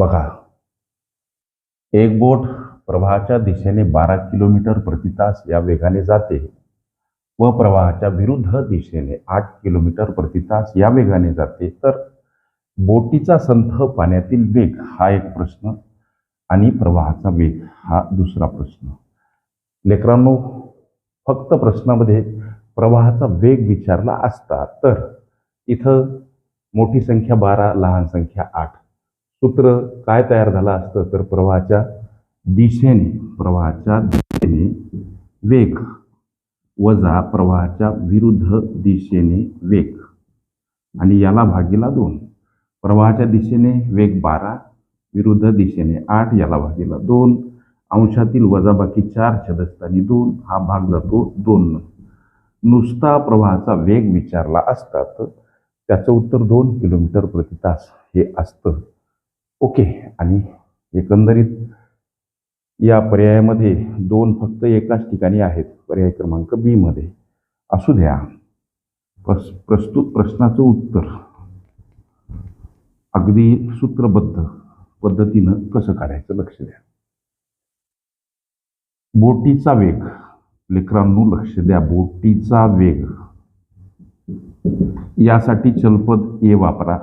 बघा. एक बोट प्रवाहाच्या दिशेने बारा किलोमीटर प्रतितास या वेगाने जाते व प्रवाहाच्या विरुद्ध दिशेने आठ किलोमीटर प्रतितास या वेगाने जाते. तर बोटीचा संथ पाण्यातील वेग हा एक प्रश्न आणि प्रवाहाचा वेग हा दुसरा प्रश्न. लेकरांनो फक्त प्रश्नामध्ये प्रवाहाचा वेग विचारला असता तर इथं मोठी संख्या बारा लहान संख्या आठ सूत्र काय तयार झालं असतं? तर प्रवाहाच्या दिशेने प्रवाहाच्या दिशेने वेग वजा प्रवाहाच्या विरुद्ध दिशेने वेग. आणि याला भागीला दोन. प्रवाहाच्या दिशेने वेग बारा विरुद्ध दिशेने आठ याला भागीला दोन. अंशातील वजाबाकी चार छदस्थानी दोन हा भाग जातो दोन. नुसता प्रवाहाचा वेग विचारला असता तर त्याचं उत्तर दोन किलोमीटर प्रति तास हे असतं. ओके. आणि एकंदरीत या पर्यायामध्ये दोन फक्त एकाच ठिकाणी आहेत. पर्याय क्रमांक बीमध्ये असू द्या. प्रस प्रस्तुत प्रश्नाचं उत्तर. अगदी सूत्रबद्ध पद्धतीनं कसं काढायचं लक्ष द्या. बोटीचा वेग. लेकरांनो लक्ष द्या. बोटीचा वेग. यासाठी चलपद ए वापरा.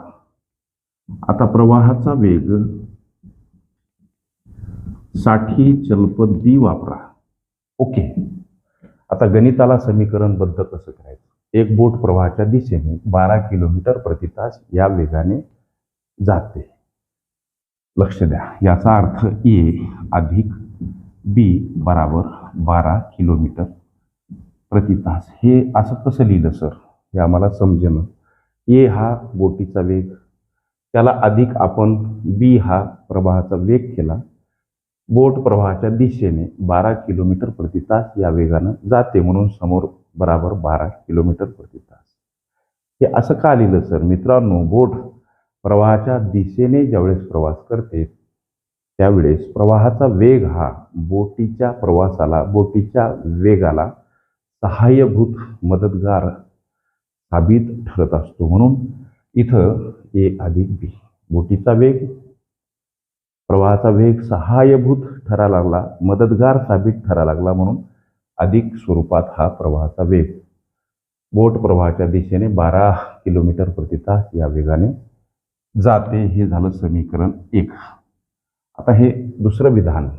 आता प्रवाहाचा वेगसाठी चलपद बी वापरा. ओके. आता गणिताला समीकरणबद्ध कसं करायचं? एक बोट प्रवाहाच्या दिशेने बारा किलोमीटर प्रति तास या वेगाने जाते. लक्ष द्या. याचा अर्थ ए अधिक बी बराबर बारा किलोमीटर प्रति तास. हे असं कसं लिहिलं सर? हे आम्हाला समजेनं. ए हा बोटीचा वेग त्याला अधिक आपण बी हा प्रवाहाचा वेग केला. बोट प्रवाहाच्या दिशेने बारा किलोमीटर प्रति तास या वेगानं जाते म्हणून समोर बराबर बारा किलोमीटर प्रति तास. हे असं का लिहिलं सर? मित्रांनो बोट प्रवाहाच्या दिशेने ज्यावेळेस प्रवास करते त्यावेळेस प्रवाहाचा वेग हा बोटीच्या प्रवासाला बोटीच्या वेगाला सहाय्यभूत मदतगार साबित ठरत असतो म्हणून इथं ए अधिक बी. बोटीचा वेग प्रवाहाचा वेग सहाय्यभूत ठरा लागला मदतगार साबित ठरा लागला म्हणून अधिक स्वरूपात हा प्रवाहाचा वेग. बोट प्रवाहाच्या दिशेने बारा किलोमीटर प्रति तास या वेगाने जाते. हे झालं समीकरण एक. आता हे दुसरं विधान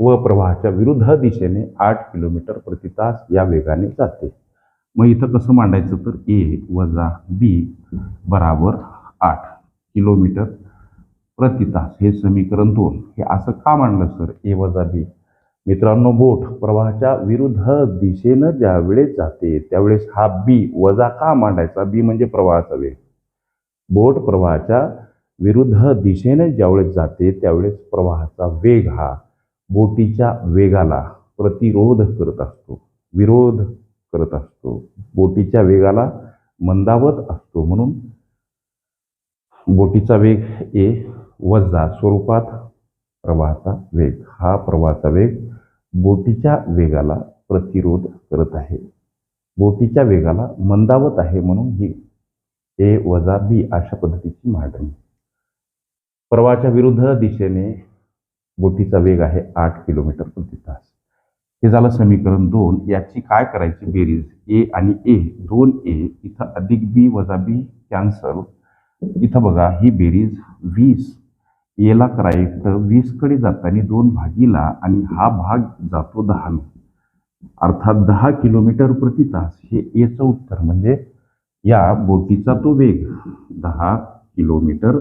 व प्रवाहाच्या विरुद्ध दिशेने आठ किलोमीटर प्रति तास या वेगाने जाते. मग इथं कसं मांडायचं तर ए वजा बी बराबर आठ किलोमीटर प्रति तास हे समीकरण दोन. हे असं का मांडलं सर? ए वजा बी. मित्रांनो बोट प्रवाहाच्या विरुद्ध दिशेनं ज्या वेळेस जाते त्यावेळेस हा बी वजा का मांडायचा? बी म्हणजे प्रवाहाचा वेग. बोट प्रवाहाच्या विरुद्ध दिशेने ज्यावेळेस जाते त्यावेळेस प्रवाहाचा वेग हा बोटीच्या वेगाला प्रतिरोध करत असतो. विरोध करत असतो. बोटीच्या वेगाला मंदावत असतो. म्हणून बोटीचा वेग ए वजा स्वरूपात प्रवाहाचा वेग. हा प्रवाहाचा वेग बोटीच्या वेगाला प्रतिरोध करत आहे. बोटीच्या वेगाला मंदावत आहे म्हणून ही ए वजा बी अशा पद्धतीची मांडणी. प्रवाहाच्या विरुद्ध दिशेने बोटीचा वेग आहे आठ किलोमीटर प्रति तास. हे झालं समीकरण दोन. याची काय करायची? बेरीज ए आणि ए. दोन ए इथं अधिक बी वजा बी कॅन्सल. इथं बघा ही बेरीज वीस. एला करायचं वीसकडे जाताना दोन भागीला आणि हा भाग जातो दहा अर्थात दहा किलोमीटर प्रति तास हे एचं उत्तर म्हणजे या बोटीचा तो वेग दहा किलोमीटर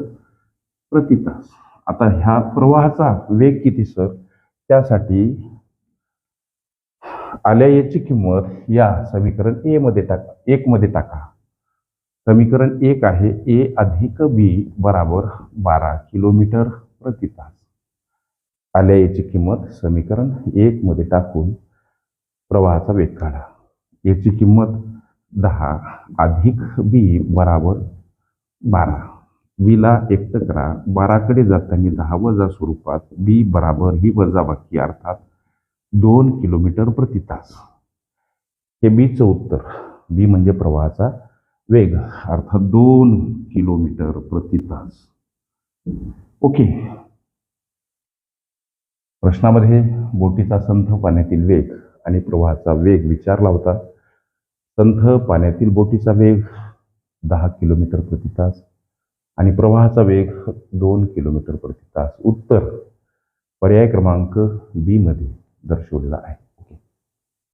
प्रति तास. आता ह्या प्रवाहाचा वेग किती सर? त्यासाठी आल्या याची किंमत या समीकरण ए मध्ये टाका. एक मध्ये टाका. समीकरण एक आहे ए अधिक बी बराबर बारा किलोमीटर प्रति तास. आल्या याची किंमत समीकरण एक मध्ये टाकून प्रवाहाचा वेग काढा. याची किंमत दहा अधिक बी बराबर बारा. बीला एकटं करा. बाराकडे जाताना दहा वजा स्वरूपात बी बराबर ही वजाबाकी अर्थात दोन किलोमीटर प्रति तास. हे बीचं उत्तर. बी म्हणजे प्रवाहाचा वेग. अर्थात दोन किलोमीटर प्रति तास. ओके. प्रश्नामध्ये बोटीचा संथ पाण्यातील वेग आणि प्रवाहाचा वेग विचारला होता. संथ पाण्यातील बोटीचा वेग दहा किलोमीटर प्रति तास आणि प्रवाहाचा वेग दोन किलोमीटर प्रति तास. उत्तर. पर्याय क्रमांक बी मध्ये. दर्शवलेला आहे.